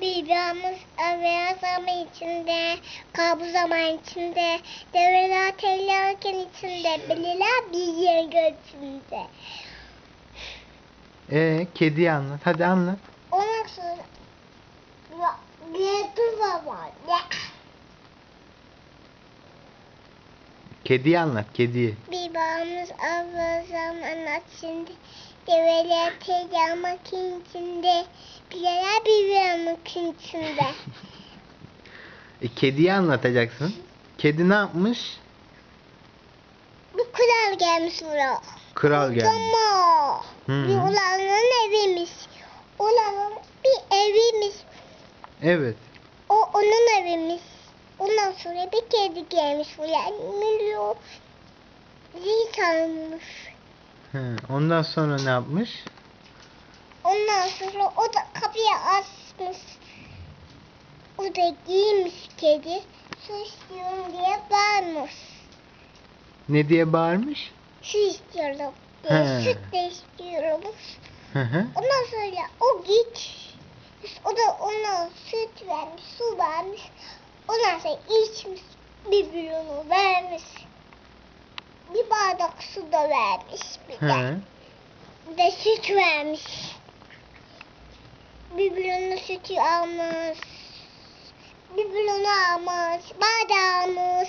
Yağmur avya zaman içinde, kabus zaman içinde, devreler tellerken içinde, bilirler bir yer göğsünde. Ee, kediyi anlat. Hadi anlat. Ondan sonra duvar var. Kediyi anlat. Kediyi. Bağımız avya zaman içinde, devreler tellerken içinde, bilirler bir yağmur içinde. E, kediyi anlatacaksın. Kedi ne yapmış? Bir kural gelmiş buraya. Kral gelmiş. Ama Hı. bir olanın eviymiş. Olanın bir eviymiş. Evet. O onun eviymiş. Ondan sonra bir kedi gelmiş buraya. Milyon zil çalmış. He, ondan sonra ne yapmış? Ondan sonra o da kapıyı açmış. O da giymiş kedi. Su istiyorum diye bağırmış. Ne diye bağırmış? Su istiyorum diye. He. Süt de istiyorum. Hı hı. Ondan sonra o git. O da ona süt vermiş, su vermiş. Ondan sonra içmiş, bir bidonu vermiş. Bir bardak su da vermiş bir de. He. Bir de süt vermiş. Bir bidonu sütü almış. Bir bidonu almış, bardağı almış.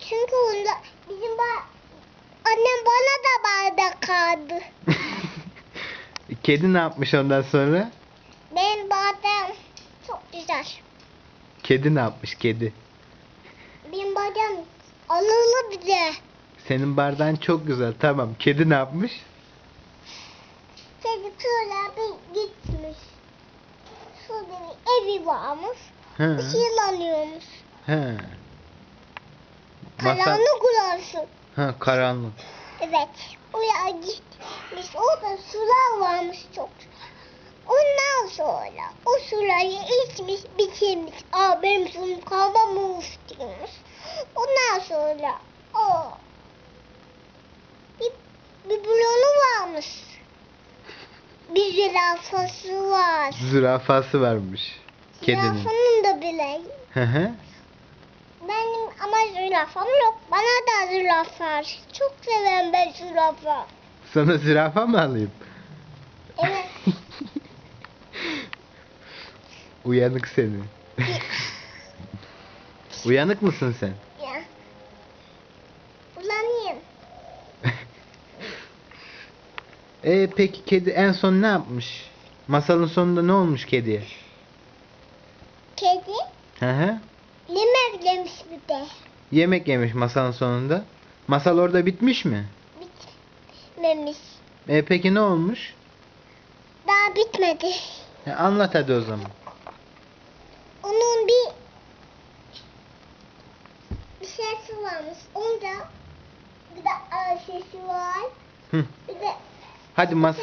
Çünkü onda bizim ba annem bana da bardak aldı. Kedi ne yapmış ondan sonra? Benim badem çok güzel. Kedi ne yapmış kedi? Benim badem alalı bir de. Senin bardağın çok güzel. Tamam. Kedi ne yapmış? Kedi bir gitmiş. Şurada bir evi varmış. He. Işıklanıyormuş. He. Masa... Karanlık orası. Ha karanlık. Evet. Oraya gitmiş. Orada sular varmış çok. Ondan sonra o suları içmiş, bitirmiş. Aa benim suyum kalmamış diyormuş. Ondan sonra o bir, bir balonu varmış. Bir zürafası var. Zürafası varmış. Kedinin. Zürafanın da bile. Hı hı. Benim ama zürafam yok. Bana da zürafa var. Çok severim ben zürafa. Sana zürafa mı alayım? Evet. Uyanık seni. Uyanık mısın sen? E peki kedi en son ne yapmış? Masalın sonunda ne olmuş kediye? Kedi Hı hı. yemek yemiş bir de. Yemek yemiş masalın sonunda. Masal orada bitmiş mi? Bitmemiş. E peki ne olmuş? Daha bitmedi. E, anlat hadi o zaman. Onun bir bir sesi varmış. Onda bir de ağ sesi var. Hı. Bir de Hadi masal